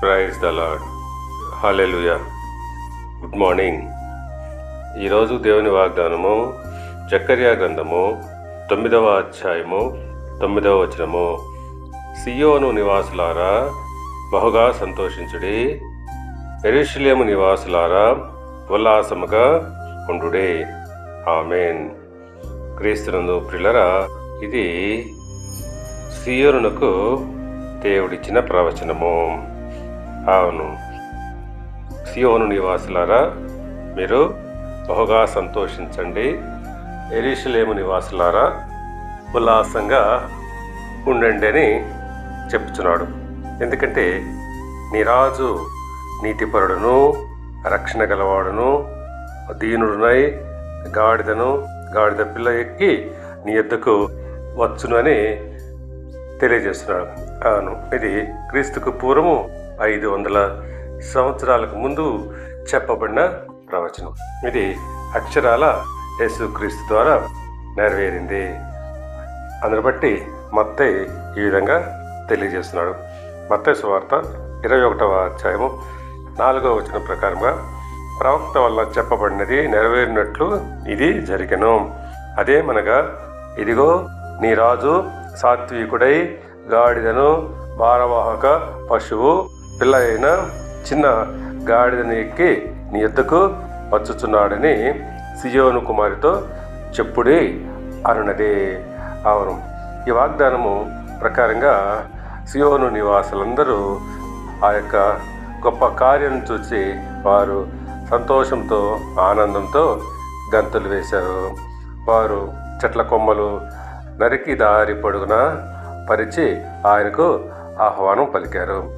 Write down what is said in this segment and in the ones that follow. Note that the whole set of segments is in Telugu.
Praise the Lord hallelujah good morning ఈరోజు దేవుని వాగ్దానము చక్కర్యా గ్రంథము తొమ్మిదవ అధ్యాయము తొమ్మిదవ వచనము. సియోను నివాసులారా బహుగా సంతోషించుడి. ఎరుషలేము నివాసులారా ఉల్లాసముగా ఉండుడే. ఆమెన్. క్రీస్తునందు ప్రిలరా ఇది సియోనునకు దేవుడిచ్చిన ప్రవచనము. అవును. సియోను నివాసులారా మీరు బహుగా సంతోషించండి. ఎరీషలేము నివాసులారా ఉల్లాసంగా ఉండండి అని చెప్తున్నాడు ఎందుకంటే నీ రాజు నీతిపరుడును రక్షణ గలవాడును దీనుడునై గాడిదను గాడిద పిల్ల ఎక్కి నీ ఎద్దుకు వచ్చును అని తెలియజేస్తున్నాడు. అవును ఇది క్రీస్తుకు పూర్వము ఐదు వందల సంవత్సరాలకు ముందు చెప్పబడిన ప్రవచనం. ఇది అక్షరాల యేసుక్రీస్తు ద్వారా నెరవేరింది. అందుని బట్టి మత్తే ఈ విధంగా తెలియజేస్తున్నాడు. మత్తే సువార్త ఇరవై ఒకటవ అధ్యాయము నాలుగవ వచనం ప్రకారంగా ప్రవక్త వల్ల చెప్పబడినది నెరవేరినట్లు ఇది జరిగను. అదేమనగా ఇదిగో నీ రాజు సాత్వికుడై గాడిదను భారవాహక పశువు పిల్ల అయిన చిన్న గాడిదని ఎక్కి నీ ఎద్దకు వచ్చుచున్నాడని సియోను కుమారితో చెప్పుడి అనున్నది అవును ఈ వాగ్దానము ప్రకారంగా సియోను నివాసులందరూ ఆ యొక్క గొప్ప కార్యం చూసి వారు సంతోషంతో ఆనందంతో గంతులు వేశారు. వారు చెట్ల కొమ్మలు నరికి దారి పొడుగున పరిచి ఆయనకు ఆహ్వానం పలికారు.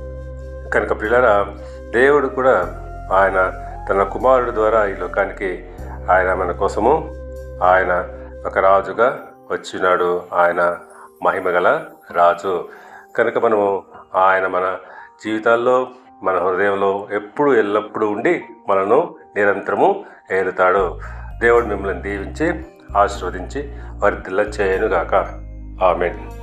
కనుక పిల్లల దేవుడు కూడా ఆయన తన కుమారుడు ద్వారా ఈ లోకానికి ఆయన మన కోసము ఆయన ఒక రాజుగా వచ్చినాడు. ఆయన మహిమగల రాజు. కనుక మనము ఆయన మన జీవితాల్లో మన హృదయంలో ఎప్పుడు ఎల్లప్పుడూ ఉండి మనను నిరంతరము ఏలుతాడు. దేవుడు మిమ్మల్ని దీవించి ఆశీర్వదించి వారి చేయనుగాక. ఆమెన్.